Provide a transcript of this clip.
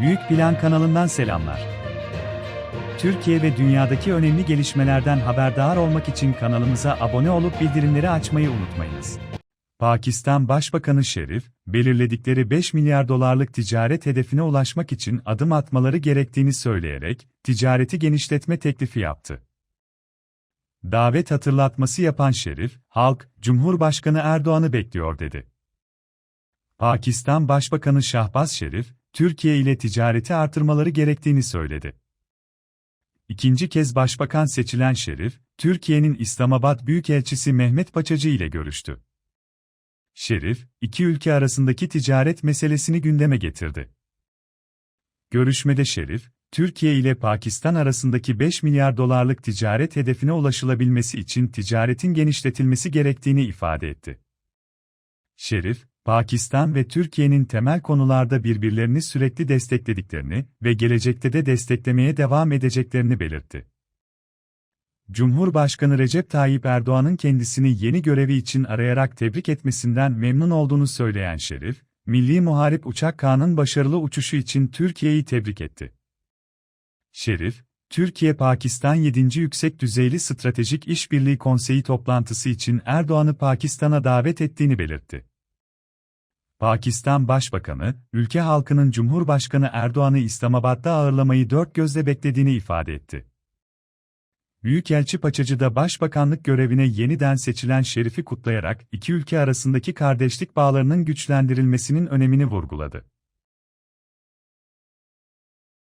Büyük Plan kanalından selamlar. Türkiye ve dünyadaki önemli gelişmelerden haberdar olmak için kanalımıza abone olup bildirimleri açmayı unutmayınız. Pakistan Başbakanı Şerif, belirledikleri 5 milyar dolarlık ticaret hedefine ulaşmak için adım atmaları gerektiğini söyleyerek, ticareti genişletme teklifi yaptı. Davet hatırlatması yapan Şerif, halk, Cumhurbaşkanı Erdoğan'ı bekliyor dedi. Pakistan Başbakanı Şahbaz Şerif, Türkiye ile ticareti artırmaları gerektiğini söyledi. İkinci kez başbakan seçilen Şerif, Türkiye'nin İslamabad Büyükelçisi Mehmet Paçacı ile görüştü. Şerif, iki ülke arasındaki ticaret meselesini gündeme getirdi. Görüşmede Şerif, Türkiye ile Pakistan arasındaki 5 milyar dolarlık ticaret hedefine ulaşılabilmesi için ticaretin genişletilmesi gerektiğini ifade etti. Şerif, Pakistan ve Türkiye'nin temel konularda birbirlerini sürekli desteklediklerini ve gelecekte de desteklemeye devam edeceklerini belirtti. Cumhurbaşkanı Recep Tayyip Erdoğan'ın kendisini yeni görevi için arayarak tebrik etmesinden memnun olduğunu söyleyen Şerif, Milli Muharip Uçak Kağan'ın başarılı uçuşu için Türkiye'yi tebrik etti. Şerif, Türkiye-Pakistan 7. Yüksek Düzeyli Stratejik İşbirliği Konseyi toplantısı için Erdoğan'ı Pakistan'a davet ettiğini belirtti. Pakistan Başbakanı, ülke halkının Cumhurbaşkanı Erdoğan'ı İslamabad'da ağırlamayı dört gözle beklediğini ifade etti. Büyükelçi Paçacı da başbakanlık görevine yeniden seçilen Şerif'i kutlayarak iki ülke arasındaki kardeşlik bağlarının güçlendirilmesinin önemini vurguladı.